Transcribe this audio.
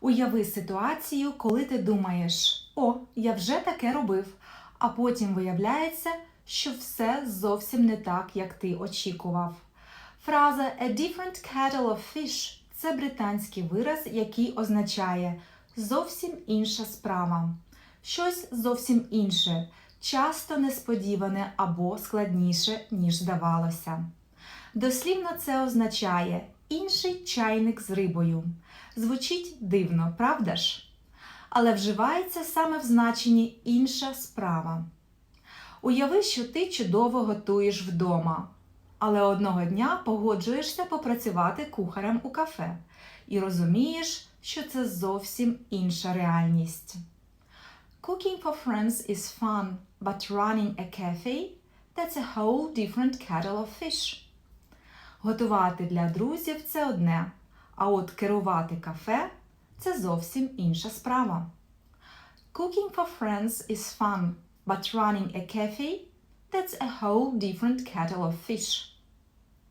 Уяви ситуацію, коли ти думаєш, о, я вже таке робив, а потім виявляється, що все зовсім не так, як ти очікував. Фраза A different kettle of fish це британський вираз, який означає зовсім інша справа. Щось зовсім інше, часто несподіване або складніше, ніж здавалося. Дослівно це означає інший чайник з рибою. Звучить дивно, правда ж? Але вживається саме в значенні інша справа. Уяви, що ти чудово готуєш вдома, але одного дня погоджуєшся попрацювати кухарем у кафе і розумієш, що це зовсім інша реальність. Cooking for friends is fun, but running a cafe – that's a whole different kettle of fish. Готувати для друзів це одне, а от керувати кафе це зовсім інша справа. Cooking for friends is fun, but running a cafe – that's a whole different kettle of fish.